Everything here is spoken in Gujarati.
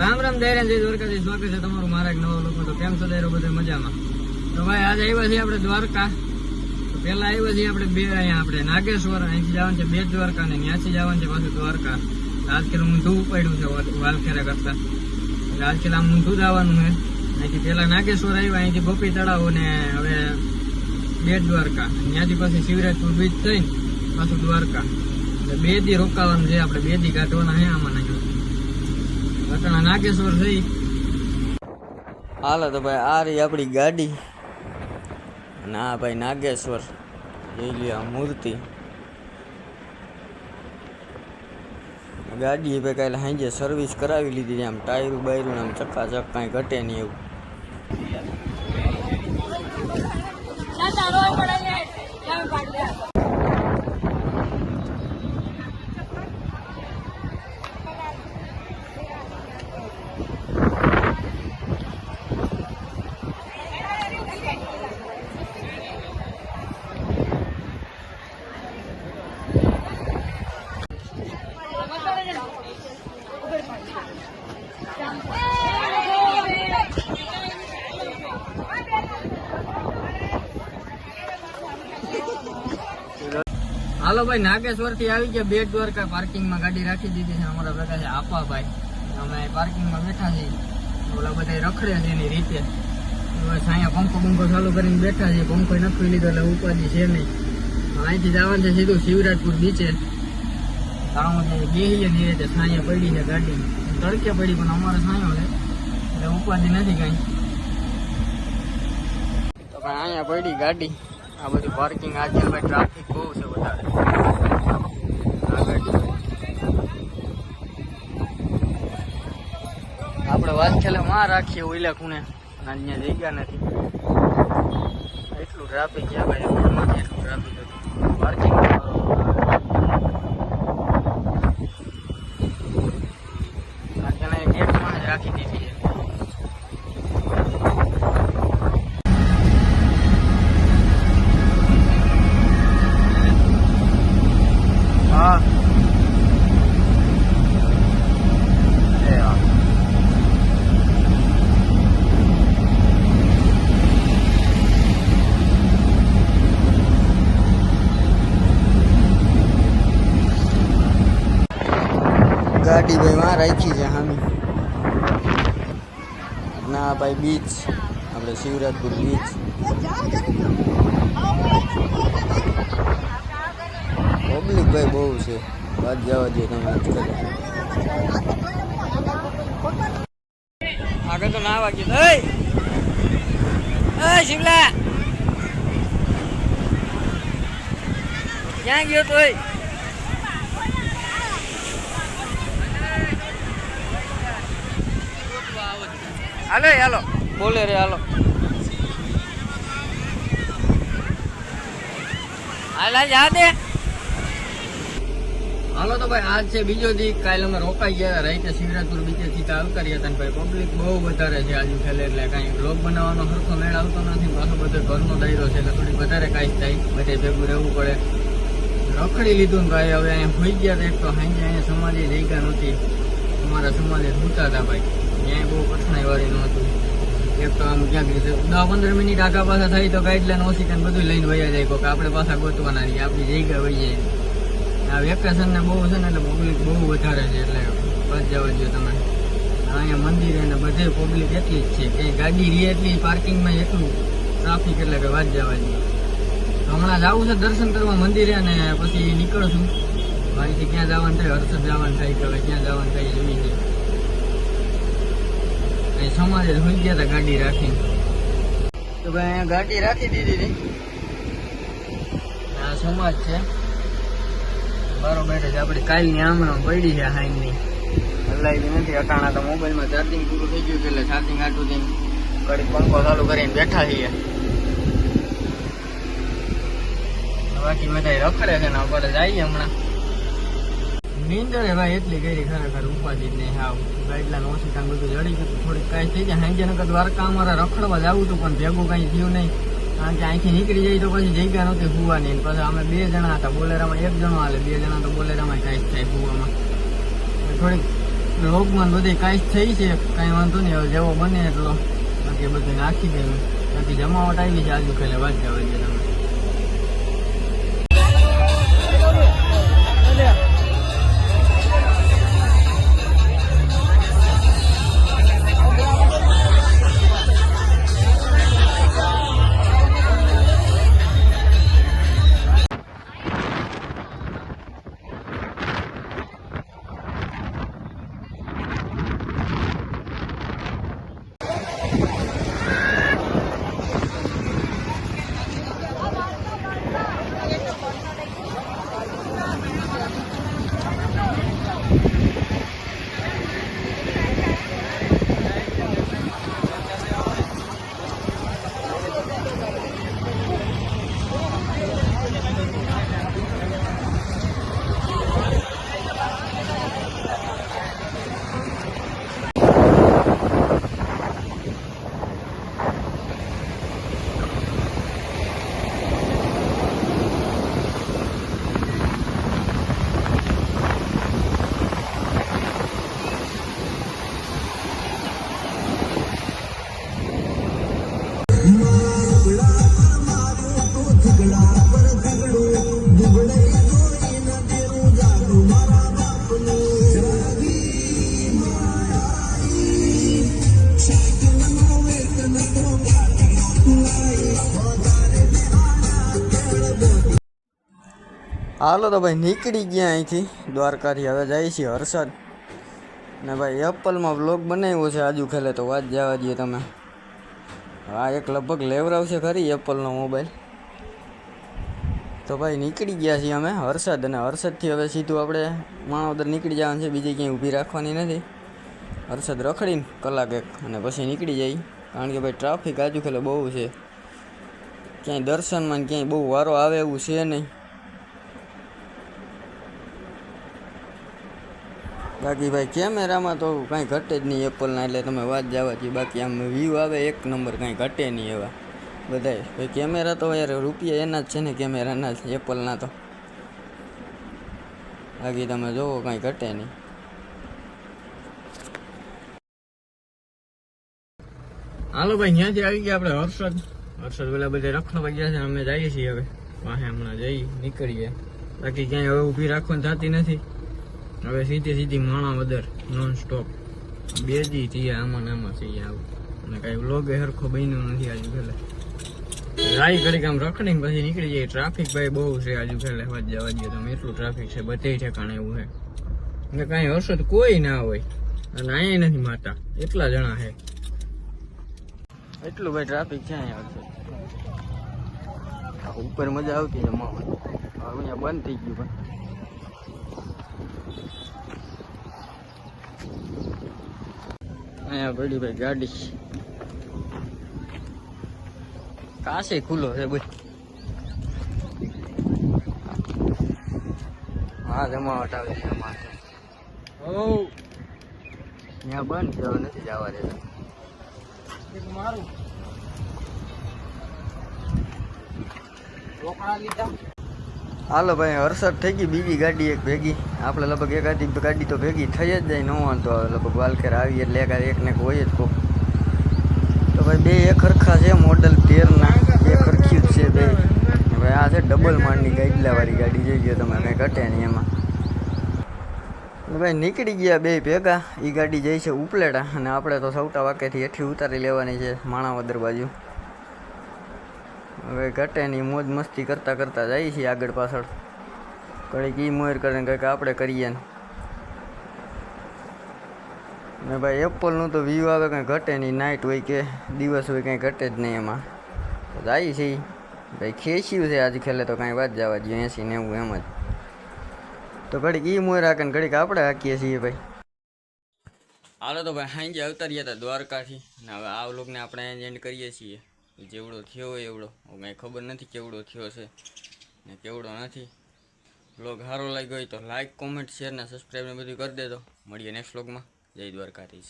રામ રામ દૈરા જય દ્વારકાથી સ્વાગત છે તમારું મારા એક નવા લોકો. તો કેમ છો દૈરો બધા મજામાં? તો ભાઈ, આજે આવ્યા છીએ આપણે દ્વારકા. તો પેલા આવ્યા છીએ આપણે બે અહીંયા આપણે. નાગેશ્વર, અહીંથી જવાનું છે બે દ્વારકા ને ત્યાંથી જવાનું છે પાછું દ્વારકા. આજકાલ ઊંધું પડ્યું છે વાલ- વાલખેરા કરતા. એટલે આજકાલ આમ ઊંધું જ આવવાનું છે. અહીંથી પેલા નાગેશ્વર આવ્યા અહીંથી ગોપી તળાવ ને હવે બે દ્વારકા. ત્યાંથી પછી શિવરાજપુર બીચ થઈને પાછું દ્વારકા. એટલે બે દી રોકાવાનું છે. આપણે બે દી કાઢવાના હે આમાં નહીં ઘટના નાગેશ્વર થઈ. હાલો તો ભાઈ, આ રહી આપણી ગાડી. અને આ ભાઈ નાગેશ્વર. જોઈ આ મૂર્તિ. ગાડી ભાઈ કાલે સાંજે સર્વિસ કરાવી લીધી આમ ટાયરું બાયરું આમ ચક્કાચક કાંઈ ઘટે નહીં એવું. હાલો ભાઈ નાગેશ્વરથી આવી ગયા. બેટ દ્વારકા પાર્કિંગમાં ગાડી રાખી દીધી છે અમારા ભેગા છે ભાઈ અમે પાર્કિંગમાં બેઠા છીએ. ઓલા બધા રખડે છે એની રીતે. બસ અહીંયા પંખો પંખો ચાલુ કરીને બેઠા છે. પંખો નખવી લીધો એટલે ઉપાધિ છે નહીં. અહીંથી જવાનું છે સીધું શિવરાજપુર બીચે. કારણ કે ની સાંયા પડી છે ગાડી. તડકે પડી પણ અમારે સાંયો એટલે ઉપાધિ નથી કાંઈ. તો અહીંયા પડી ગાડી. આ બધું પાર્કિંગ આજે ભાઈ ટ્રાફિક બહુ છે વધારે આ ગાડી આપણે વાત છેલ્લે માં રાખીએ ઓઈલા ખૂણે અને અહીંયા જગ્યા નથી એટલું ટ્રાફિક છે ભાઈ રોડમાંથી એટલું ટ્રાફિક હતું પાર્કિંગ ગેટમાં જ રાખી દીધી છે હા એ હા ગાડી ભાઈ માં રાખી છે હામી. ના ભાઈ બીચ આપણે શિવરાજપુર બીચ પબ્લિક ભાઈ બહુ છે. વાત જવા દે તમે આગળ તો ના વાગ્યું એ શિવલા! ક્યાં ગયો તોય? હાલો હાલો. બોલે રે હાલો. હાલા જા દે હાલો તો ભાઈ આજ છે બીજો દી. કાલે અમે રોકાઈ ગયા રાઈતે શિવરાજપુર બીજેથી તો આવતા રહ્યા હતા ભાઈ. પબ્લિક બહુ વધારે છે આજુ છેલ્લે એટલે કાંઈ બ્લોગ બનાવવાનો સરખો મેળ આવતો નથી. પાછો બધો ઘરનો દાયરો છે એટલે થોડી વધારે કાંઈ થાય. બધે ભેગું રહેવું પડે. રખડી લીધું ને ભાઈ. હવે અહીંયા હોઈ ગયા એક તો સાંજે અહીંયા સમાધિ ગયા નથી અમારા સમાધિ ભૂતા હતા ભાઈ. ત્યાં બહુ કઠણાઈ વાળી એક તો આમ ક્યાંક રીતે દસ પંદર મિનિટ આગા પાછા થાય તો ગાઈડલાઈન ઓછી કરીને બધું લઈને વયા જાય કોક. આપણે પાછા ગોતવાના આપણી જગ્યા વહી જાય. આ વેકેશનને બહુ છે ને એટલે પબ્લિક બહુ વધારે છે એટલે બસ જવા દો તમે. અહીંયા મંદિરે ને બધે પબ્લિક એટલી જ છે. કે ગાડી રહી એટલી પાર્કિંગમાં એટલું ટ્રાફિક એટલે કે વાત જવા દો હમણાં જવું છે દર્શન કરવા મંદિરે અને પછી નીકળશું. અહીંથી ક્યાં જવાનું થાય, હર્ષદ જવાનું થાય કે ક્યાં જવાનું થાય એવી છે અહીં સમાજે ગયા હતા ગાડી રાખી તો ભાઈ અહીંયા ગાડી રાખી દીધી હતી આ સમાજ છે. બરોબર છે. આપણી કાલની આમણો પડી છે હાઈની હલાવી નથી. અટાણા તો મોબાઈલમાં ચાર્જિંગ પૂરું થઈ ગયું એટલે ચાર્જિંગ આટલું થઈને ઘડીક પંખો ચાલુ કરીને બેઠા છીએ. બાકી બધા રખડે છે ને આપણે જઈએ હમણાં. નીંદરે ભાઈ એટલી કરી ખરેખર ઉપાધિ જ નહીં હાવ. ગાઈડલાઈન ઓછી કાંઈ બધું જડી ગયું થોડીક કાંઈ થઈ જાય. સાંજે નકર દ્વારકા અમારે રખડવા જવું હતું, પણ ભેગું કાંઈ થયું નહીં. કારણ કે અહીંથી નીકળી જાય તો પછી જગ્યા નહોતી ફૂવાની પછી અમે બે જણા હતા. બોલેરામાં એક જણો હાલે, બે જણા તો બોલેરામાં કાંઈ થાય ફૂવામાં થોડીક રોગમાં બધી કાંઈ થઈ છે. કાંઈ વાંધો નહીં. હવે જેવો બને એટલો. બાકી બધું નાખી દેવું. બાકી જમાવટ આવી છે. આજુ ખેલે વાત જવા દે તમે હાલો તો ભાઈ નીકળી ગયા અહીંથી દ્વારકાથી. હવે જાય છીએ હર્ષદ. ને ભાઈ એપલમાં બ્લોગ બનાવ્યો છે આજુ ખેલે તો વાત જવા દઈએ તમે. આ એક લગભગ લેવરાવશે ખરી એપલનો મોબાઈલ. તો ભાઈ નીકળી ગયા છીએ અમે હર્ષદ અને હર્ષદથી હવે સીધું આપણે માણાવદર નીકળી જવાનું છે. બીજી ક્યાંય ઊભી રાખવાની નથી. હર્ષદ રખડીને કલાક એક અને પછી નીકળી જાય. કારણ કે ભાઈ ટ્રાફિક આજુ ખેલે બહુ છે. ક્યાંય દર્શનમાં ક્યાંય બહુ વારો આવે એવું છે નહીં. બાકી ભાઈ કેમેરામાં તો કાંઈ ઘટે જ નહીં એપલના, એટલે તમે વાત જવા છીએ બાકી આમ વ્યૂ આવે, એક નંબર કાંઈ ઘટે નહીં એવા બધાય. ભાઈ કેમેરા તો યાર રૂપિયા એના જ છે ને, કેમેરાના જ, એપલના તો. બાકી તમે જોવો, કાંઈ ઘટે નહીં. હાલો ભાઈ ત્યાંથી આવી ગયા આપણે હર્ષદ. હર્ષદ પેલા બધા રખડવા ગયા છે, અમે જઈએ છીએ હવે. વાહે હમણાં જઈ નીકળીએ. બાકી ક્યાંય હવે ઊભી રાખવાની થતી નથી. હવે સીધી સીધી માણા વદર નોન સ્ટોપ બે જી થયા આમાં ને આમાં થઈ આવું. અને કાંઈ વ્લોગ હરખો બન્યો નથી આજુ પેલે રાઈ કરી આમ રખડીને પછી નીકળી જાય. ટ્રાફિક ભાઈ બહુ છે આજુ પેલે વાત જવા દઈએ તમે એટલું ટ્રાફિક છે, બધે ઠેકાણે એવું છે. એટલે કાંઈ તો કોઈ ના હોય. અને અહીંયા નથી માતા. એટલા જણા છે. એટલું ભાઈ ટ્રાફિક છે અહીંયા ઉપર મજા આવતી છે અહીંયા બંધ થઈ ગયું પણ. અહીંયા પડી ભાઈ ગાડી. કાશે ખુલ્લો છે ભાઈ હા જમાવટ આવે છે અમારે. ત્યાં બંધ છે નથી જવા દેતા. મારું. હાલો ભાઈ, હર્ષદ થઈ ગઈ, બીજી ગાડી એક ભેગી. આપણે લગભગ એક આધી ગાડી તો ભેગી થઈ જ જાય, ન વાંધો આવે. લગભગ વાલખેર આવી એટલે એક ને હોય જ કોક. તો ભાઈ, બે એક હરખા છે, મોડલ તેરના. બે ખરખી જ છે બે. ભાઈ આ છે ડબલ માળની ગાઈડલાવાળી ગાડી, જોઈ ગયો તમે, કંઈ ઘટે નહીં એમાં. ભાઈ, નીકળી ગયા બે ભેગા. એ ગાડી જઈ છે ઉપલેટા અને આપણે તો સૌટા વાકેથી હેઠી ઉતારી લેવાની છે, માણાવદર બાજુ. હવે ઘટેની મોજ મસ્તી કરતાં કરતાં જઈએ છીએ આગળ પાછળ. ઘડીક ઈ મોર કરે ને કંઈક આપણે કરીએ ને. ને ભાઈ એપલનું તો વ્યૂ આવે કંઈ ઘટે નહીં નાઇટ હોય કે દિવસ હોય કંઈ ઘટે જ નહીં એમાં. તો જાય છે. ભાઈ ખેંચ્યું છે આજ ખેલે તો કાંઈ વાત જવા જોઈએ એસી નેવું એમ જ. તો ઘડીક એ મોર હાકે ને ઘડીક આપણે હાકીએ છીએ ભાઈ. હાલો તો ભાઈ સાંજે અવતાર્યા હતા દ્વારકાથી. ને હવે આ વ્લોગને આપણે એન્ડ કરીએ છીએ. જેવડો થયો હોય એવડો? કાંઈ ખબર નથી કેવડો થયો છે ને કેવડો નથી. બ્લોગ સારો લાગ્યો હોય તો લાઇક કોમેન્ટ શેર ને સબસ્ક્રાઈબ ને બધું કરી દેજો. મળીએ નેક્સ્ટ બ્લોગમાં જય દ્વારકાધીશ.